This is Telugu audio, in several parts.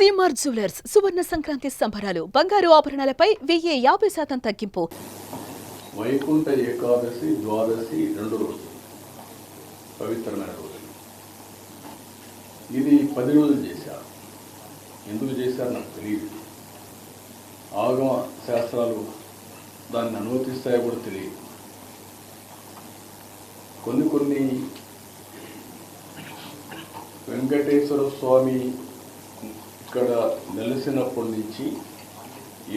సిఎంఆర్ జ్యువెలర్స్ సువర్ణ సంక్రాంతి సంబరాలు బంగారు ఆభరణాలపై వెయ్యి యాభై శాతం తగ్గింపు. వైకుంఠ ఏకాదశి ద్వాదశి రెండు రోజులు పవిత్రమైన రోజులు ఇది పది రోజులు చేశారు. ఎందుకు చేశారు నాకు తెలియదు. ఆగమ శాస్త్రాలు దాన్ని అనుమతిస్తాయో కూడా తెలియదు. కొన్ని కొన్ని వెంకటేశ్వర స్వామి ఇక్కడ నెలసినప్పటి నుంచి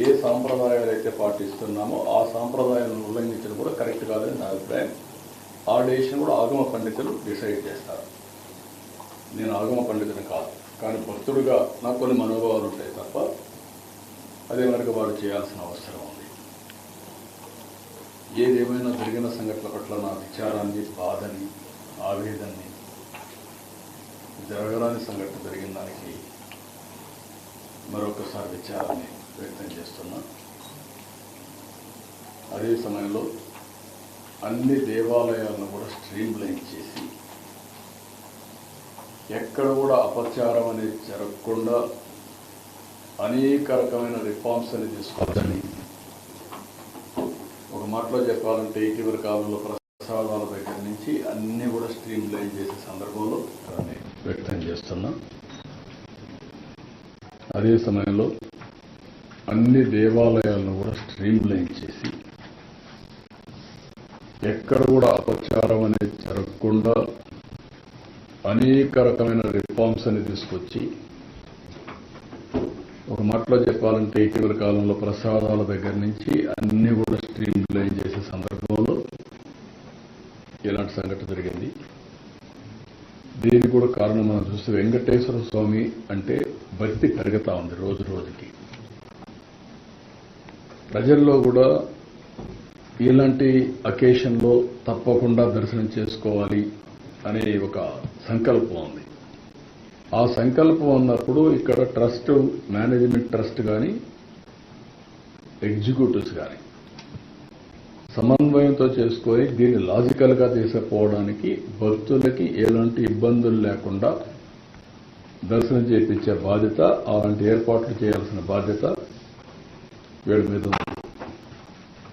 ఏ సాంప్రదాయాలు అయితే పాటిస్తున్నామో ఆ సాంప్రదాయాలను ఉల్లంఘించడం కూడా కరెక్ట్ కాదని నా అభిప్రాయం. ఆ డెసిషన్ కూడా ఆగమ పండితులు డిసైడ్ చేస్తారు. నేను ఆగమ పండితుని కాదు కానీ భక్తుడిగా నాకు కొన్ని మనోభావాలు ఉంటాయి తప్ప అదే మనకు వారు చేయాల్సిన అవసరం ఉంది. ఏదేమైనా జరిగిన సంఘటనల పట్ల నా విచారాన్ని బాధని ఆవేదనని జరగరాని సంఘటన జరిగిన దానికి మరొకసారి విచారాన్ని వ్యక్తం చేస్తున్నా. అదే సమయంలో అన్ని దేవాలయాలను కూడా స్ట్రీమ్ లైన్ చేసి ఎక్కడ కూడా అపచారం అనేది జరగకుండా అనేక రకమైన రిఫార్మ్స్ అనేది తీసుకోవాలని ఒక మాటలో చెప్పాలంటే ఇటీవల కాలంలో ప్రసాదాల దగ్గర నుంచి అన్నీ కూడా స్ట్రీమ్ లైన్ చేసే సందర్భంలో దాన్ని వ్యక్తం చేస్తున్నాం. అదే సమయంలో అన్ని దేవాలయాలను కూడా స్ట్రీమ్ లైన్ చేసి ఎక్కడ కూడా అపచారం అనేది జరగకుండా అనేక రకమైన రిఫార్మ్స్ అని తీసుకొచ్చి ఒక మాటలో చెప్పాలంటే ఇటీవల కాలంలో ప్రసాదాల దగ్గర నుంచి అన్ని కూడా స్ట్రీమ్ లైన్ చేసే సందర్భంలో ఇలాంటి సంఘటన జరిగింది. దీనికి కూడా కారణం మనం చూస్తే వెంకటేశ్వర స్వామి అంటే భక్తి పెరుగుతా ఉంది రోజు రోజుకి. ప్రజల్లో కూడా ఇలాంటి అకేషన్లో తప్పకుండా దర్శనం చేసుకోవాలి అనే ఒక సంకల్పం ఉంది. ఆ సంకల్పం ఉన్నప్పుడు ఇక్కడ ట్రస్ట్ మేనేజ్మెంట్ ట్రస్ట్ కానీ ఎగ్జిక్యూటివ్స్ కానీ సమన్వయంతో చేసుకొని దీన్ని లాజికల్గా తీసుకుపోవడానికి భక్తులకి ఎలాంటి ఇబ్బందులు లేకుండా దర్శనం చేయించే బాధ్యత అలాంటి ఏర్పాట్లు చేయాల్సిన బాధ్యత వీడి మీద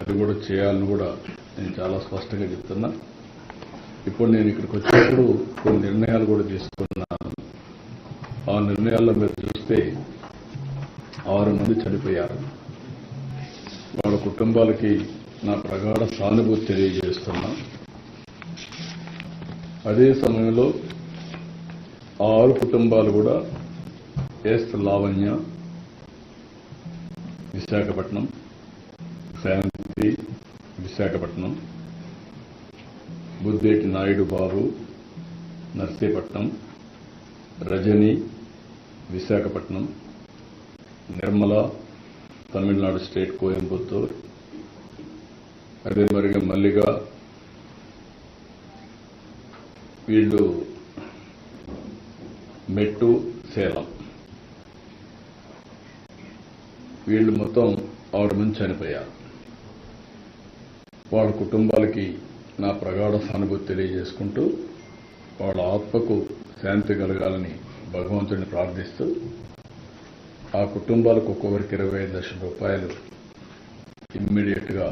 అది కూడా చేయాలని కూడా నేను చాలా స్పష్టంగా చెప్తున్నా. ఇప్పుడు నేను ఇక్కడికి వచ్చినప్పుడు కొన్ని నిర్ణయాలు కూడా తీసుకున్నాను. ఆ నిర్ణయాల్లో మీరు చూస్తే ఆరు మంది చనిపోయారు. వాళ్ళ కుటుంబాలకి నా ప్రగాఢ సానుభూతి తెలియజేస్తున్నా. అదే సమయంలో ఆరు కుటుంబాలు కూడా ఎస్ లావణ్య విశాఖపట్నం శాంతి విశాఖపట్నం బుద్ధేటి నాయుడు బాబు నర్సీపట్నం రజని విశాఖపట్నం నిర్మల తమిళనాడు స్టేట్ కోయంబత్తూర్ అదే మరిగా మల్లిగా వీళ్ళు మెట్టు సేలం. వీళ్ళు మొత్తం ఆవిడ మంది చనిపోయారు. వాళ్ళ కుటుంబాలకి నా ప్రగాఢ సానుభూతి తెలియజేసుకుంటూ వాళ్ళ ఆత్మకు శాంతి కలగాలని భగవంతుడిని ప్రార్థిస్తూ ఆ కుటుంబాలకు ఒక్కొక్కరికి ఇరవై ఐదు లక్షల రూపాయలు ఇమ్మీడియట్గా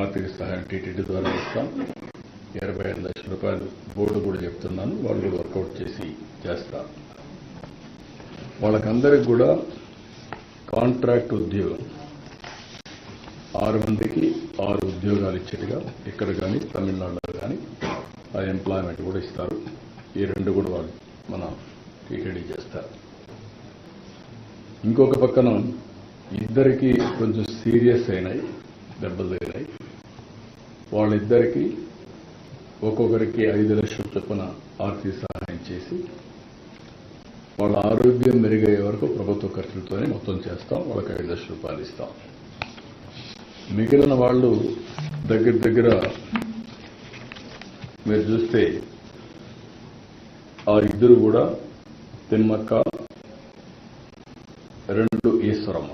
ఆర్థిక సహాయం టీటీడీ ద్వారా ఇస్తాం. ఇరవై ఐదు లక్షల రూపాయలు బోర్డు కూడా చెప్తున్నాను. వాళ్ళు వర్కౌట్ చేసి చేస్తారు. వాళ్ళకందరికి కూడా కాంట్రాక్ట్ ఉద్యోగం. ఆరు మందికి ఆరు ఉద్యోగాలు ఇచ్చేట్టుగా ఇక్కడ కానీ తమిళనాడులో కానీ ఆ ఎంప్లాయ్మెంట్ కూడా ఇస్తారు. ఈ రెండు కూడా వాళ్ళు మన టీటీడీ చేస్తారు. ఇంకొక పక్కన ఇద్దరికి కొంచెం సీరియస్ అయినాయి దెబ్బలు తగినాయి వాళ్ళిద్దరికీ ఒక్కొక్కరికి ఐదు లక్షల చొప్పున ఆర్థిక సహాయం చేసి వాళ్ళ ఆరోగ్యం మెరుగయ్యే వరకు ప్రభుత్వ ఖర్చులతోనే మొత్తం చేస్తాం వాళ్ళకి ఐదు లక్షల రూపాయలు ఇస్తాం. మిగిలిన వాళ్ళు దగ్గర దగ్గర మీరు చూస్తే ఆ ఇద్దరు కూడా తిమ్మక్క రెండు ఈశ్వరమ్మ.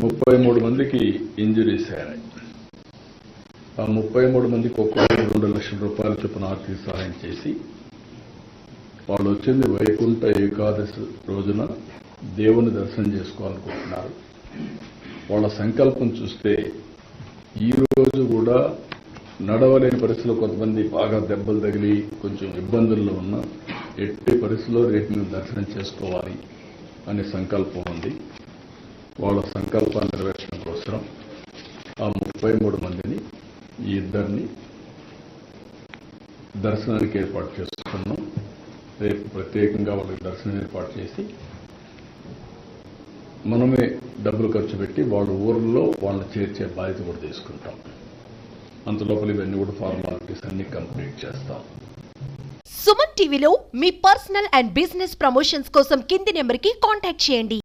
ముప్పై మూడు మందికి ఇంజురీస్ అయినాయి. ముప్పై మూడు మందికి ఒక్కొక్కరు రెండు లక్షల రూపాయల చొప్పున ఆర్థిక సహాయం చేసి వాళ్ళు వచ్చింది వైకుంఠ ఏకాదశి రోజున దేవుని దర్శనం చేసుకోవాలనుకుంటున్నారు. వాళ్ళ సంకల్పం చూస్తే ఈరోజు కూడా నడవలేని పరిస్థితుల్లో కొంతమంది బాగా దెబ్బలు తగిలి కొంచెం ఇబ్బందుల్లో ఉన్న ఎట్టి పరిస్థితుల్లో రేపు మేము దర్శనం చేసుకోవాలి అనే సంకల్పం ఉంది. వాళ్ళ సంకల్పాన్ని నెరవేర్చడం కోసం ఆ ముప్పై మూడు మందిని ఈ ఇద్దరిని దర్శనానికి ఏర్పాటు చేసుకున్నాం. రేపు ప్రత్యేకంగా వాళ్ళకి దర్శనం ఏర్పాటు చేసి మనమే డబ్బులు ఖర్చు పెట్టి వాళ్ళ ఊర్లో వాళ్ళని చేర్చే బాధ్యత కూడా తీసుకుంటాం. అంత లోపల ఇవన్నీ కూడా ఫార్మాలిటీస్ అన్ని కంప్లీట్ చేస్తాం. సుమన్ టీవీలో మీ పర్సనల్ అండ్ బిజినెస్ ప్రమోషన్స్ కోసం కింది నెంబర్కి కాంటాక్ట్ చేయండి.